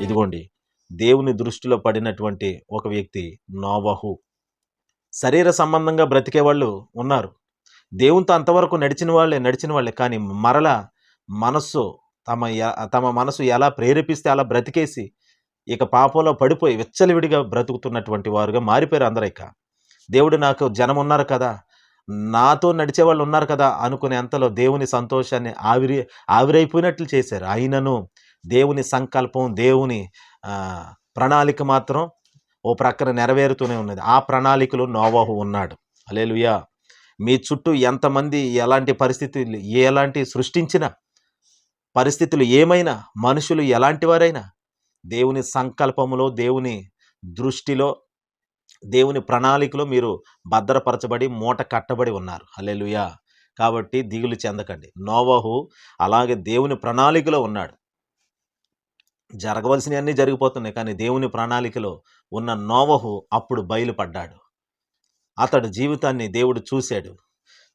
ఇదిగోండి దేవుని దృష్టిలో పడినటువంటి ఒక వ్యక్తి నోవహు. శరీర సంబంధంగా బ్రతికే వాళ్ళు ఉన్నారు దేవునితో అంతవరకు నడిచిన వాళ్ళే నడిచిన వాళ్ళే. కానీ మరల మనస్సు తమ తమ మనసు ఎలా ప్రేరేపిస్తే అలా బ్రతికేసి ఇక పాపంలో పడిపోయి విచ్చలవిడిగా బ్రతుకుతున్నటువంటి వారుగా మారిపోయారు అందరూ ఇక దేవుడు నాకు జనం ఉన్నారు కదా నాతో నడిచే వాళ్ళు ఉన్నారు కదా అనుకునే అంతలో దేవుని సంతోషాన్ని ఆవిరి ఆవిరైపోయినట్లు చేశారు. అయినను దేవుని సంకల్పం దేవుని ప్రణాళిక మాత్రం ఓ ప్రక్కన నెరవేరుతూనే ఉన్నది. ఆ ప్రణాళికలో నోవాహు ఉన్నాడు. అలేలుయా మీ చుట్టూ ఎంతమంది ఎలాంటి పరిస్థితులు ఎలాంటి సృష్టించిన పరిస్థితులు ఏమైనా మనుషులు ఎలాంటి వారైనా దేవుని సంకల్పములో దేవుని దృష్టిలో దేవుని ప్రణాళికలో మీరు భద్రపరచబడి మూట కట్టబడి ఉన్నారు. హల్లెలూయా! కాబట్టి దిగులు చెందకండి. నోవహు అలాగే దేవుని ప్రణాళికలో ఉన్నాడు. జరగవలసినవన్నీ జరిగిపోతున్నాయి. కానీ దేవుని ప్రణాళికలో ఉన్న నోవహు అప్పుడు బయలుపడ్డాడు. అతడు జీవితాన్ని దేవుడు చూశాడు.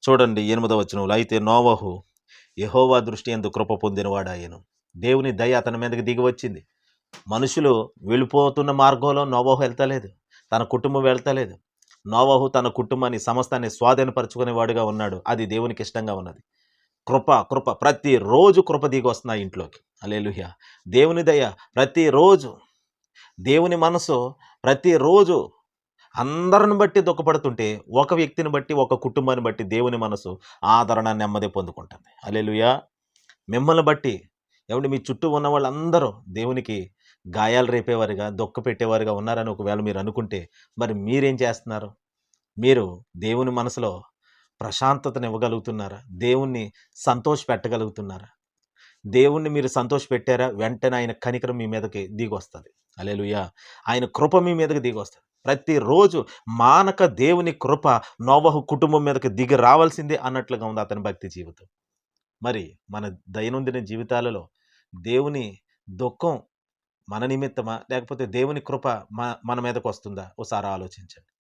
చూడండి ఎనిమిదవ వచనంలో అయితే నోవహు యహోవా దృష్టి ఎందు కృప పొందినవాడాయను. దేవుని దయ అతని మీదకి దిగి వచ్చింది. మనుషులు వెళ్ళిపోతున్న మార్గంలో నోవహు వెళ్తలేదు. తన కుటుంబం వెళ్తలేదు. నోవహు తన కుటుంబాన్ని సమస్తాన్ని స్వాధీనపరచుకునేవాడుగా ఉన్నాడు. అది దేవునికి ఇష్టంగా ఉన్నది. కృప కృప ప్రతిరోజు కృప దిగి వస్తున్నాయి ఇంట్లోకి. అలేలుహ్య దేవుని దయ ప్రతిరోజు దేవుని మనసు ప్రతిరోజు అందరిని బట్టి దుఃఖపడుతుంటే ఒక వ్యక్తిని బట్టి ఒక కుటుంబాన్ని బట్టి దేవుని మనసు ఆదరణ నెమ్మది పొందుకుంటుంది. అలేలుయా మిమ్మల్ని బట్టి ఏమంటే మీ చుట్టూ ఉన్న వాళ్ళందరూ దేవునికి గాయాలు రేపేవారుగా దుఃఖ పెట్టేవారుగా ఉన్నారని ఒకవేళ మీరు అనుకుంటే మరి మీరేం చేస్తున్నారు? మీరు దేవుని మనసులో ప్రశాంతతను ఇవ్వగలుగుతున్నారా దేవుణ్ణి సంతోష పెట్టగలుగుతున్నారా దేవుణ్ణి మీరు సంతోష పెట్టారా వెంటనే ఆయన కనికరం మీ మీదకి దిగొస్తుంది. అలేలుయా ఆయన కృప మీ మీదకి దిగొస్తుంది. ప్రతిరోజు మానక దేవుని కృప నోవహు కుటుంబం మీదకి దిగి రావాల్సిందే అన్నట్లుగా ఉంది అతని భక్తి జీవితం. మరి మన దైనందిన జీవితాలలో దేవుని దుఃఖం మన నిమిత్తమా? లేకపోతే దేవుని కృప మన మన మీదకు వస్తుందా? ఒకసారి ఆలోచించండి.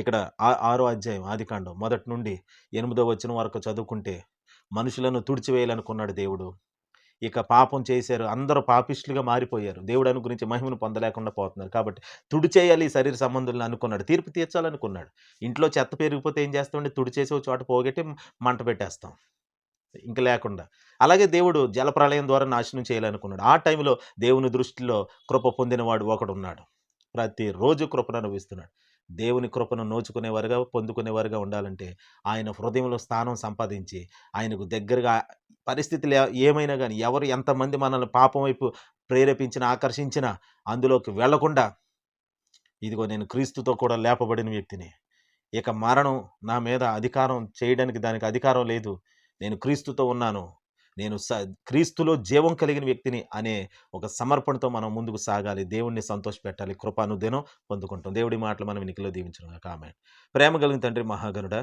ఇక్కడ ఆ- ఆరో అధ్యాయం ఆదికాండం మొదటి నుండి ఎనిమిదో వచ్చిన వరకు చదువుకుంటే మనుషులను తుడిచివేయాలనుకున్నాడు దేవుడు. ఇక పాపం చేశారు. అందరూ పాపిష్లుగా మారిపోయారు. దేవుడు అనుగురించి మహిమను పొందలేకుండా పోతున్నారు. కాబట్టి తుడిచేయాలి ఈ శరీర సంబంధులను అనుకున్నాడు. తీర్పు తీర్చాలనుకున్నాడు. ఇంట్లో చెత్త పెరిగిపోతే ఏం చేస్తామండి? తుడిచేసి ఒక చోట పోగొట్టి మంట పెట్టేస్తాం. ఇంక లేకుండా. అలాగే దేవుడు జలప్రళయం ద్వారా నాశనం చేయాలనుకున్నాడు. ఆ టైంలో దేవుని దృష్టిలో కృప పొందినవాడు ఒకడు ఉన్నాడు ప్రతిరోజు కృపను అనుభవిస్తున్నాడు. దేవుని కృపను నోచుకునేవారుగా పొందుకునేవారుగా ఉండాలంటే ఆయన హృదయంలో స్థానం సంపాదించి ఆయనకు దగ్గరగా పరిస్థితులు ఏమైనా కానీ ఎవరు ఎంతమంది మనల్ని పాపం వైపు ప్రేరేపించిన ఆకర్షించినా అందులోకి వెళ్ళకుండా ఇదిగో నేను క్రీస్తుతో కూడా లేపబడిన వ్యక్తిని. ఇక మరణం నా మీద అధికారం చేయడానికి దానికి అధికారం లేదు. నేను క్రీస్తుతో ఉన్నాను. నేను స క్రీస్తులో జీవం కలిగిన వ్యక్తిని అనే ఒక సమర్పణతో మనం ముందుకు సాగాలి. దేవుణ్ణి సంతోషపెట్టాలి. కృపానుదినం పొందుకుంటాం. దేవుడి మాటలు మనం వినికిలో దీవించడం కామెంట్ ప్రేమ కలిగిన తండ్రి మహాగనుడ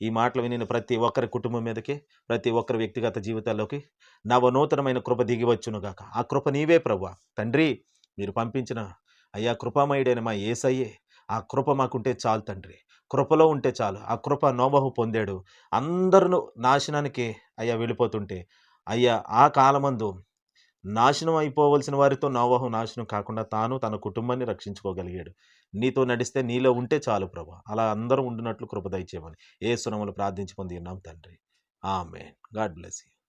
ఈ మాటలు వినిన ప్రతి ఒక్కరి కుటుంబం మీదకి ప్రతి ఒక్కరి వ్యక్తిగత జీవితాల్లోకి నవనూతనమైన కృప దిగివచ్చునుగాక ఆ కృప నీవే ప్రభు తండ్రి మీరు పంపించిన అయ్యా కృపామయుడైన మా ఏసయ్యే ఆ కృప మాకుంటే చాలు తండ్రి. కృపలో ఉంటే చాలు. ఆ కృప నోబహు పొందాడు. అందరూ నాశనానికి అయ్యా వెళ్ళిపోతుంటే అయ్యా ఆ కాలమందు నాశనం అయిపోవలసిన వారితో నోవాహు నాశనం కాకుండా తాను తన కుటుంబాన్ని రక్షించుకోగలిగాడు. నీతో నడిస్తే నీలో ఉంటే చాలు ప్రభా. అలా అందరూ ఉండినట్లు కృప దయచేయమని. ఏ సునములు ప్రార్థించి పొంది ఉన్నాం తండ్రి. ఆమె గాడ్ బ్లెస్ యూ.